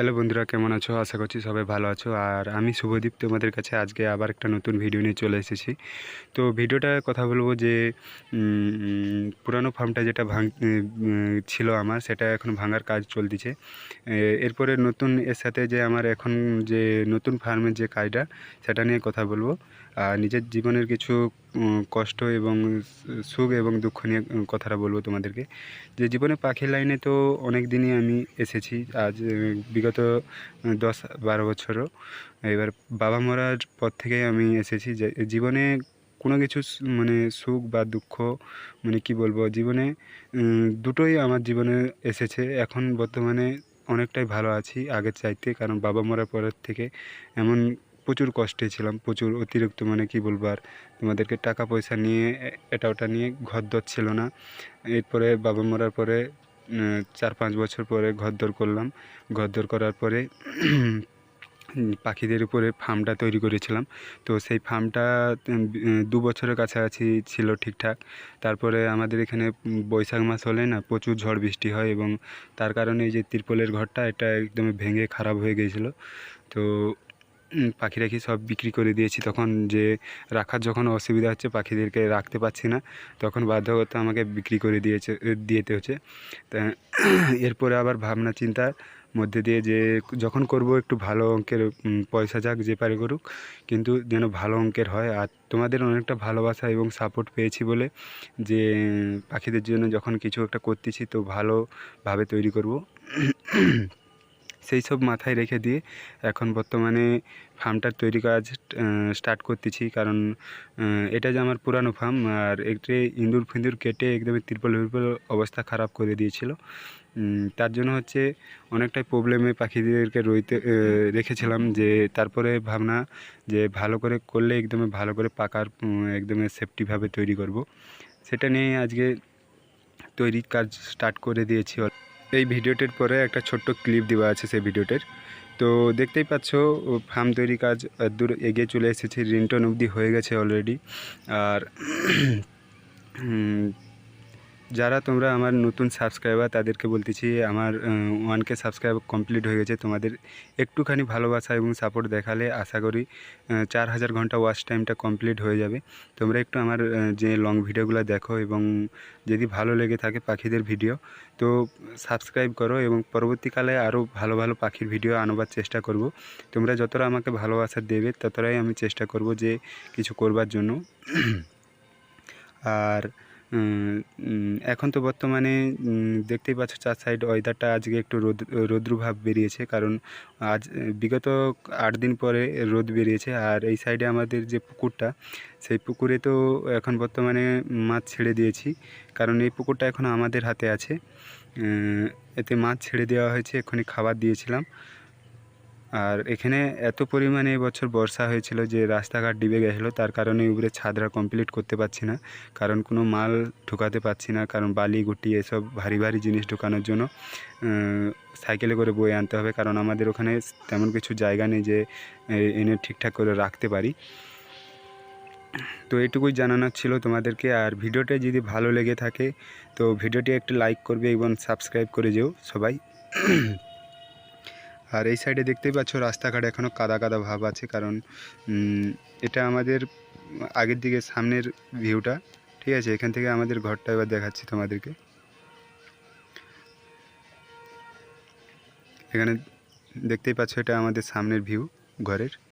Hello বন্ধুরা, কেমন আছো? আশা করছি সবাই ভালো আছো। আর আমি শুভদীপ তোমাদের কাছে আজকে আবার একটা নতুন ভিডিও নিয়ে চলে এসেছি। তো ভিডিওটা কথা বলব যে পুরানো ফার্মটা যেটা ভাঙ ছিল আমার, সেটা এখন ভাঙার কাজ চলতেছে। এরপরে নতুন, এর সাথে যে আমার এখন যে নতুন ফার্মের যে কাজটা, সেটা নিয়ে কথা বলব। আর নিজের জীবনের কিছু কষ্ট এবং সুখ এবং দুঃখ নিয়ে কথাটা বলব তোমাদেরকে। যে জীবনে পাখির লাইনে তো অনেক দিনই আমি এসেছি। আজ বিগত দশ, বারো বছরও। এবার বাবা মরার পর থেকে আমি এসেছি। যে, জীবনে কোনো কিছু মানে সুখ বা দুঃখ মানে কি বলব, জীবনে দুটোই আমার জীবনে এসেছে। এখন বর্তমানে অনেকটাই ভালো আছি আগের চাইতে, কারণ বাবা মরার পরের থেকে এমন প্রচুর কষ্টে ছিলাম, প্রচুর অতিরিক্ত মানে কি বলব আর তোমাদেরকে টাকা পয়সা নিয়ে এটা ওটা নিয়ে ঘর দর ছিল না। এরপরে বাবা মরার পরে চার পাঁচ বছর পরে ঘরদোর করলাম। ঘরদোর করার পরে পাখিদের উপরে ফার্মটা তৈরি করেছিলাম। তো সেই ফার্মটা দু বছরের কাছাকাছি ছিল ঠিকঠাক। তারপরে আমাদের এখানে বৈশাখ মাস হলে না প্রচুর ঝড় বৃষ্টি হয় এবং তার কারণে এই যে তিরপলের ঘরটা, এটা একদম ভেঙে খারাপ হয়ে গিয়েছিল। তো পাখি রাখি সব বিক্রি করে দিয়েছি। তখন যে রাখার যখন অসুবিধা হচ্ছে, পাখিদেরকে রাখতে পারছি না। তখন বাধ্য বাধ্যগত আমাকে বিক্রি করে দিয়েছে দিয়েতে হচ্ছে। তা এরপরে আবার ভাবনা চিন্তার মধ্যে দিয়ে যে যখন করব একটু ভালো অঙ্কের পয়সা যাক যে পারে করুক, কিন্তু যেন ভালো অঙ্কের হয়। আর তোমাদের অনেকটা ভালোবাসা এবং সাপোর্ট পেয়েছি বলে যে, পাখিদের জন্য যখন কিছু একটা করতেছি, তো ভালোভাবে তৈরি করব। সেই সব মাথায় রেখে দিয়ে এখন বর্তমানে ফার্মটার তৈরি কাজ স্টার্ট করতেছি। কারণ এটা যে আমার পুরানো ফার্ম আর একটি ইঁদুর ফিঁদুর কেটে একদম তিরপল বিরপল অবস্থা খারাপ করে দিয়েছিল। তার জন্য হচ্ছে অনেকটাই প্রবলেমে পাখিদেরকে রইতে রেখেছিলাম যে তারপরে ভাবনা যে ভালো করে করলে একদম ভালো করে পাকার উম, একদম সেফটিভাবে তৈরি করব। সেটা নিয়ে আজকে তৈরির কাজ স্টার্ট করে দিয়েছি। এই ভিডিওটির পরে একটা ছোট্ট ক্লিপ দেওয়া আছে সেই ভিডিওটির। তো দেখতেই পাচ্ছ, ফার্ম তৈরি কাজ দূর এগিয়ে চলে এসেছে। রিন্টন অবধি হয়ে গেছে অলরেডি আর যারা তোমরা আমার নতুন সাবস্ক্রাইবার তাদেরকে বলতেছি, আমার ওয়ান কে সাবস্ক্রাইব কমপ্লিট হয়ে গেছে। তোমাদের একটুখানি ভালোবাসা এবং সাপোর্ট দেখালে আশা করি চার হাজার ঘণ্টা ওয়াচ টাইমটা কমপ্লিট হয়ে যাবে। তোমরা একটু আমার যে লং ভিডিওগুলো দেখো এবং যদি ভালো লেগে থাকে পাখিদের ভিডিও তো সাবস্ক্রাইব করো এবং পরবর্তীকালে আরও ভালো ভালো পাখির ভিডিও আনবার চেষ্টা করব। তোমরা যতটা আমাকে ভালোবাসা দেবে, ততটাই আমি চেষ্টা করব যে কিছু করবার জন্য। আর এখন তো বর্তমানে দেখতেই পাচ্ছ চার সাইড ওয়েদারটা আজকে একটু রোদ, রৌদ্রভাব বেরিয়েছে। কারণ আজ, বিগত আট দিন পরে রোদ বেরিয়েছে। আর এই সাইডে আমাদের যে পুকুরটা, সেই পুকুরে তো এখন বর্তমানে মাছ ছেড়ে দিয়েছি। কারণ এই পুকুরটা এখন আমাদের হাতে আছে। এতে মাছ ছেড়ে দেওয়া হয়েছে। এক্ষুনি খাবার দিয়েছিলাম। আর এখানে এত পরিমাণে এবছর বর্ষা হয়েছিল যে রাস্তাঘাট ডিবে গেছিল, তার কারণে উপরে ছাদরা কমপ্লিট করতে পারছি না। কারণ কোনো মাল ঢোকাতে পারছি না, কারণ বালি, গুটি এসব ভারী ভারী জিনিস ঢোকানোর জন্য সাইকেলে করে বয়ে আনতে হবে। কারণ আমাদের ওখানে তেমন কিছু জায়গা নেই যে এনে ঠিকঠাক করে রাখতে পারি। তো এটুকুই জানানোর ছিল তোমাদেরকে। আর ভিডিওটা যদি ভালো লেগে থাকে, তো ভিডিওটি একটু লাইক করবে এবং সাবস্ক্রাইব করে যেও সবাই। আর এই সাইডে দেখতেই পাচ্ছ রাস্তাঘাট এখনও কাদা কাদা ভাব আছে, কারণ এটা আমাদের আগের দিকে সামনের ভিউটা ঠিক আছে? এখান থেকে আমাদের ঘরটা এবার দেখাচ্ছি তোমাদেরকে। এখানে দেখতেই পাচ্ছ এটা আমাদের সামনের ভিউ ঘরের।